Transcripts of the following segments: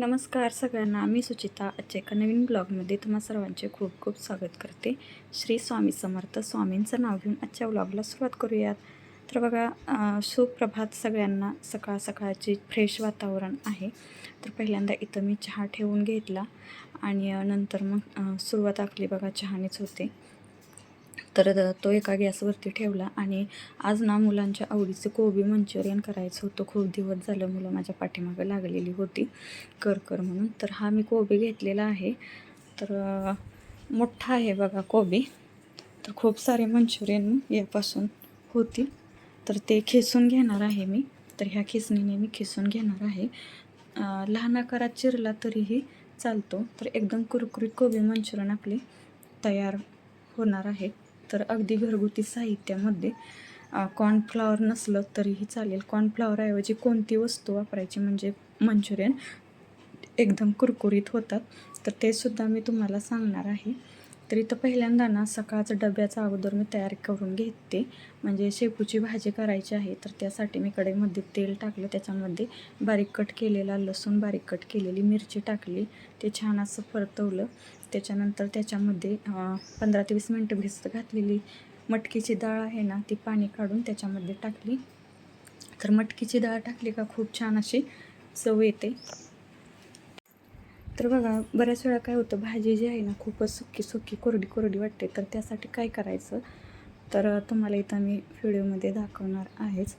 नमस्कार सगळ्यांना मी सुचिता आजच्या एका नवीन ब्लॉगमध्ये तुम्हा सर्वांचे खूप खूप स्वागत करते. श्री स्वामी समर्थ स्वामींचं नाव घेऊन आजच्या ब्लॉगला सुरुवात करूयात. तर बघा सुप्रभात सगळ्यांना. सकाळ सकाळची फ्रेश वातावरण आहे. तर पहिल्यांदा इथं मी चहा ठेवून घेतला आणि नंतर मग सुरुवात आपली बघा चहानेच होते. तर तो एका गॅसवरती ठेवला आणि आज ना मुलांच्या आवडीचं कोबी मंचुरियन करायचं होतं. खूप दिवस झालं मुलं माझ्या पाठीमागं लागलेली होती कर कर म्हणून. तर हा मी कोबी घेतलेला आहे. तर मोठा आहे बघा कोबी. तर खूप सारे मंचुरियन यापासून होतील. तर ते खेसून घेणार आहे मी. तर ह्या खिसणीने मी खिसून घेणार आहे. लहान आकारात चिरला तरीही चालतो. तर एकदम कुरकुरीत कोबी मंचुरियन आपले तयार होणार आहे. तर अगदी घरगुती साहित्यामध्ये कॉर्नफ्लॉवर नसलं तरीही चालेल. कॉर्नफ्लॉवरऐवजी कोणती वस्तू वापरायची म्हणजे मंचुरियन एकदम कुरकुरीत होतात. तर ते सुद्धा मी तुम्हाला सांगणार आहे. तर इथं पहिल्यांदा ना सकाळचं डब्याचा अगोदर मी तयार करून घेते. म्हणजे शेपूची भाजी करायची आहे तर त्यासाठी मी कढईमध्ये तेल टाकलं. त्याच्यामध्ये बारीक कट केलेला लसूण बारीक कट केलेली मिरची टाकली. ते छान असं परतवलं. त्याच्यानंतर त्याच्यामध्ये पंधरा ते वीस मिनटं भिजत घातलेली मटकीची डाळ आहे ना ती पाणी काढून त्याच्यामध्ये टाकली. तर मटकीची डाळ टाकली का खूप छान अशी चव येते. तर बघा बऱ्याच वेळा काय होतं भाजी जी आहे ना खूपच सुकी सुकी कोरडी कोरडी वाटते. तर त्यासाठी काय करायचं? तर तुम्हाला इथं मी व्हिडिओमध्ये दाखवणार आहेच.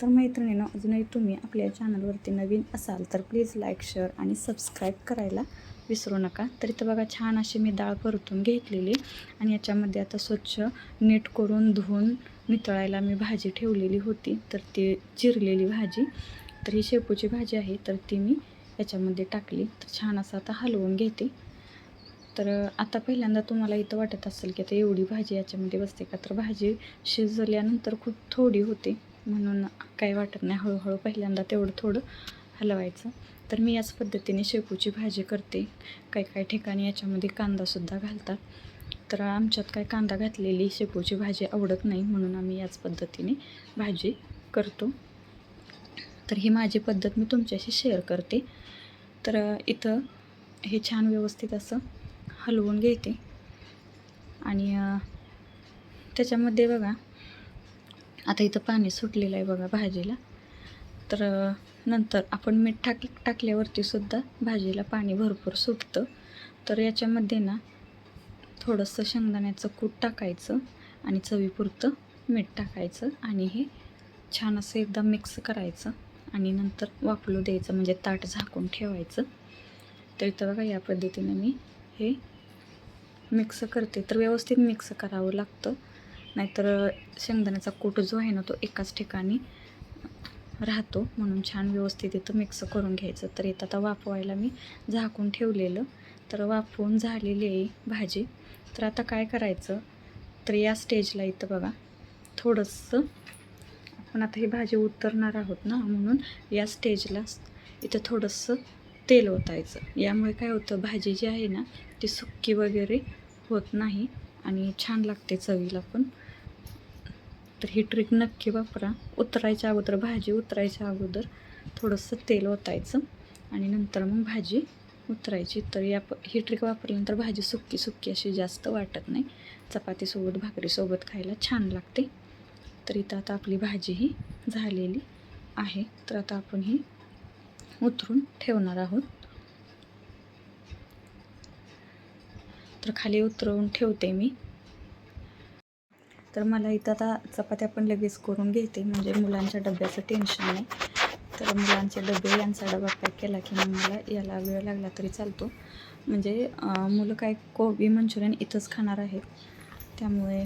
तर मैत्रिणीनं अजूनही तुम्ही आपल्या चॅनलवरती नवीन असाल तर प्लीज लाईक शेअर आणि सबस्क्राईब करायला विसरू नका. तर इथं बघा छान अशी मी डाळ परतून घेतलेली आणि याच्यामध्ये आता स्वच्छ नीट करून धुवून नितळायला मी भाजी ठेवलेली होती. तर ती चिरलेली भाजी. तर ही शेपूची भाजी आहे. तर ती मी याच्यामध्ये टाकली. तर छान असं आता हलवून घेते. तर आता पहिल्यांदा तुम्हाला इथं वाटत असेल की आता एवढी भाजी याच्यामध्ये बसते का? तर भाजी शिजल्यानंतर खूप थोडी होते. म्हणून काही वाटत नाही. हळूहळू पहिल्यांदा तेवढं थोडं हलवायचं. तर मी याच पद्धतीने शेपूची भाजी करते. काही काही ठिकाणी याच्यामध्ये कांदासुद्धा घालतात. तर आमच्यात काय कांदा घातलेली शेपूची भाजी आवडत नाही म्हणून आम्ही याच पद्धतीने भाजी करतो. तर ही माझी पद्धत मी तुमच्याशी शेअर करते. तर इथं हे छान व्यवस्थित असं हलवून घेते. आणि त्याच्यामध्ये बघा आता इथं पाणी सुटलेलं आहे बघा भाजीला. तर नंतर आपण मीठ टाक टाकल्यावरती सुद्धा भाजीला पाणी भरपूर सुटतं. तर याच्यामध्ये ना थोडंसं शेंगदाण्याचं कूट टाकायचं आणि चवीपुरतं मीठ टाकायचं आणि हे छान असं एकदा मिक्स करायचं. आणि नंतर वाफलू द्यायचं म्हणजे ताट झाकून ठेवायचं. तर इथं बघा या पद्धतीने मी हे मिक्स करते. तर व्यवस्थित मिक्स करावं लागतं. नाहीतर शेंगदाण्याचा कूट जो आहे ना तो एकाच ठिकाणी राहतो. म्हणून छान व्यवस्थित इथं मिक्स करून घ्यायचं. तर इथं आता वाफवायला मी झाकून ठेवलेलं. तर वाफवून झालेली आहे भाजी. तर आता काय करायचं? तर या स्टेजला इथं बघा थोडंसं आपण आता ही भाजी उतरणार आहोत ना म्हणून या स्टेजला इथं थोडंसं तेल ओतायचं. यामुळे काय होतं भाजी जी आहे ना ती सुक्की वगैरे होत नाही आणि छान लागते चवीला पण. तर ही ट्रिक नक्की वापरा. उतरायच्या अगोदर भाजी उतरायच्या अगोदर थोडंसं तेल ओतायचं आणि नंतर मग भाजी उतरायची. तर या प ही ट्रिक वापरल्यानंतर भाजी सुक्की सुक्की अशी जास्त वाटत नाही. चपातीसोबत भाकरीसोबत खायला छान लागते. तर इथं आता आपली भाजी ही झालेली आहे. तर आता आपण ही उतरून ठेवणार आहोत. तर खाली उतरवून ठेवते मी. तर मला इथं आता चपात्या पण लगेच करून घेते. म्हणजे मुलांच्या डब्याचं टेन्शन नाही. तर मुलांचे डबे यांचा डबा पॅक केला की मग मला याला वेळ लागला तरी चालतो. म्हणजे मुलं काय कोबी मंचुरियन इथंच खाणार आहेत. त्यामुळे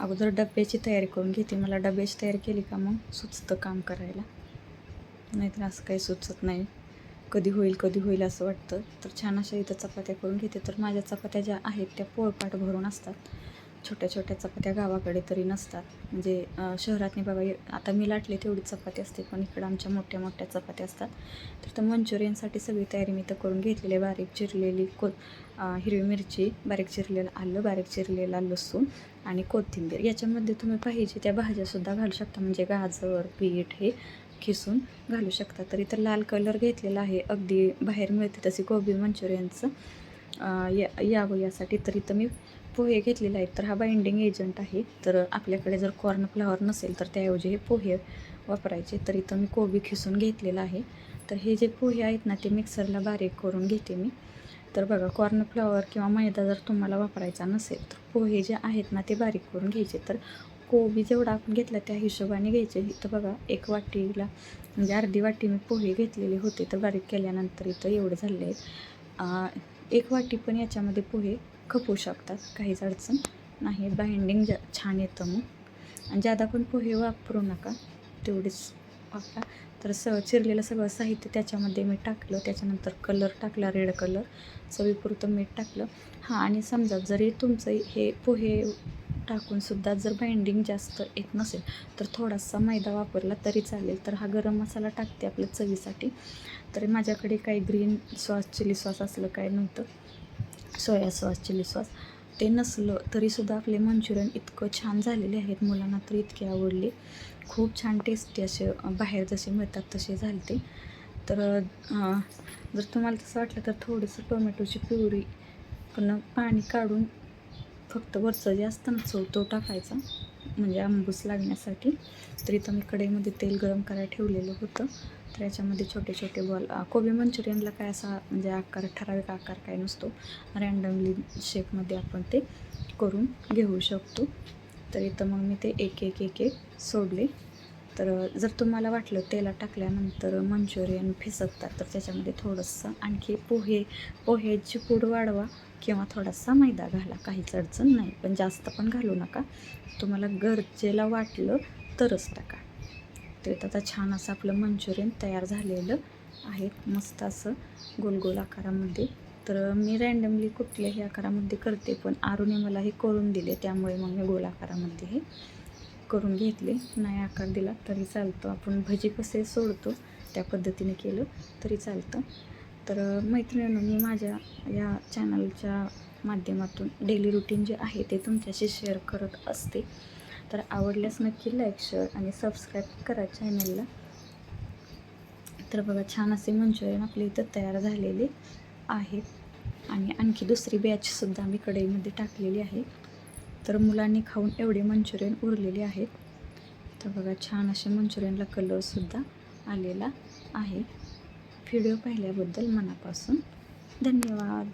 अगोदर डब्याची तयारी करून घेते. मला डब्याची तयारी केली का मग सुचतं काम करायला. नाहीतर असं काही सुचत नाही. कधी होईल कधी होईल असं वाटतं. तर छान अशा इथं चपात्या करून घेते. तर माझ्या चपात्या ज्या आहेत त्या पोळपाट भरून असतात. छोट्या छोट्या चपात्या गावाकडे तरी नसतात. म्हणजे शहरातने शहरातनी बाबा आता मी लाटले तेवढी चपाती असते पण इकडं आमच्या मोठ्या मोठ्या चपात्या असतात. तर तर मंचुरियनसाठी सगळी तयारी मी तर करून घेतलेली आहे. बारीक चिरलेली को हिरवी मिरची बारीक चिरलेलं आलं बारीक चिरलेला लसूण आणि कोथिंबीर. याच्यामध्ये तुम्ही पाहिजे त्या भाज्यासुद्धा घालू शकता. म्हणजे गाजर बीट हे खिसून घालू शकता. तर इथं लाल कलर घेतलेला आहे. अगदी बाहेर मिळते तशी कोबी मंचुरियनचं या यावं यासाठी तर इथं मी पोहे घेतलेले आहेत. तर हा बाइंडिंग एजंट आहे. तर आपल्याकडे जर कॉर्नफ्लॉवर नसेल तर त्याऐवजी हे पोहे वापरायचे. तर इथं मी कोबी खिसून घेतलेला आहे. तर हे जे पोहे आहेत ना ते मिक्सरला बारीक करून घेते मी. तर बघा कॉर्नफ्लॉवर किंवा मैदा जर तुम्हाला वापरायचा नसेल तर पोहे जे आहेत ना ते बारीक करून घ्यायचे. तर कोबी जेवढा आपण घेतला त्या हिशोबाने घ्यायचे. इथं बघा एक वाटीला म्हणजे अर्धी वाटी मी पोहे घेतलेले होते तर बारीक केल्यानंतर इथं एवढे झाले आहेत. एक वाटी पण याच्यामध्ये पोहे खपू शकतात काहीच अडचण नाही. बाइंडिंग जा छान येतं मग. आणि ज्यादा पण पोहे वापरू नका तेवढेच वापरा तर स चिरलेलं सगळं साहित्य त्याच्यामध्ये मी टाकलं. त्याच्यानंतर कलर टाकला रेड कलर. चवीपुरतं मीठ टाकलं. हां आणि समजा जरी तुमचं हे पोहे टाकूनसुद्धा जर बाइंडिंग जास्त येत नसेल तर थोडासा मैदा वापरला तरी चालेल. तर हा गरम मसाला टाकते आपल्या चवीसाठी. तर माझ्याकडे काही ग्रीन सॉस चिली सॉस असलं काय नव्हतं. सोया सॉस चिली सॉस ते नसलं तरीसुद्धा आपले मंचुरियन इतकं छान झालेले आहेत. मुलांना तर इतके आवडले. खूप छान टेस्टी असे बाहेर जसे मिळतात तसे झाले ते तर जर तुम्हाला तसं वाटलं तर थोडंसं टोमॅटोची प्युरी पण पाणी काढून फक्त वरचं जे असतं ना चव तो टाकायचा. म्हणजे आंबूस लागण्यासाठी. तर इथं मी कढईमध्ये तेल गरम करायला ठेवलेलं होतं. तर याच्यामध्ये छोटे छोटे बॉल कोबी मंचुरियनला काय असा म्हणजे आकार ठराविक आकार काय नसतो. रँडमली शेपमध्ये आपण ते करून घेऊ शकतो. तर इथं मग मी ते एक एक एक एक सोडले. तर जर तुम्हाला वाटलं तेलात टाकल्यानंतर मंचुरियन फिसकतात तर त्याच्यामध्ये थोडंसं आणखी पोहे पोह्याची पूड वाढवा किंवा थोडासा मैदा घाला. काहीच अडचण नाही पण जास्त पण घालू नका. तुम्हाला गरजेला वाटलं तरच टाका. तर आता छान असं आपलं मंचुरियन तयार झालेलं आहे. मस्त असं गोल गोल आकारामध्ये. तर मी रँडमली कुठल्याही आकारामध्ये करते पण आरुने मला हे करून दिले त्यामुळे मग मी गोल आकारामध्ये हे करून घेतले. नाही आकार दिला तरी चालतं. आपण भजी कसे सोडतो त्या पद्धतीने केलं तरी चालतं. तर मैत्रिणींनो मी माझ्या या चॅनलच्या माध्यमातून डेली रुटीन जे आहे ते तुमच्याशी शेअर करत असते. तर आवडल्यास नक्की लाईक शेअर आणि सबस्क्राईब करा चॅनलला तर बघा छान असे मंचुरियन आपल्या इथं तयार झालेले आहेत. आणि आणखी दुसरी बॅचसुद्धा मी कढईमध्ये टाकलेली आहे. तर मुलांनी खाऊन एवढे मंचुरियन उरलेले आहेत. तर बघा छान असे मंचुरियनला कलरसुद्धा आलेला आहे. व्हिडिओ पाहिल्याबद्दल मनापासून धन्यवाद.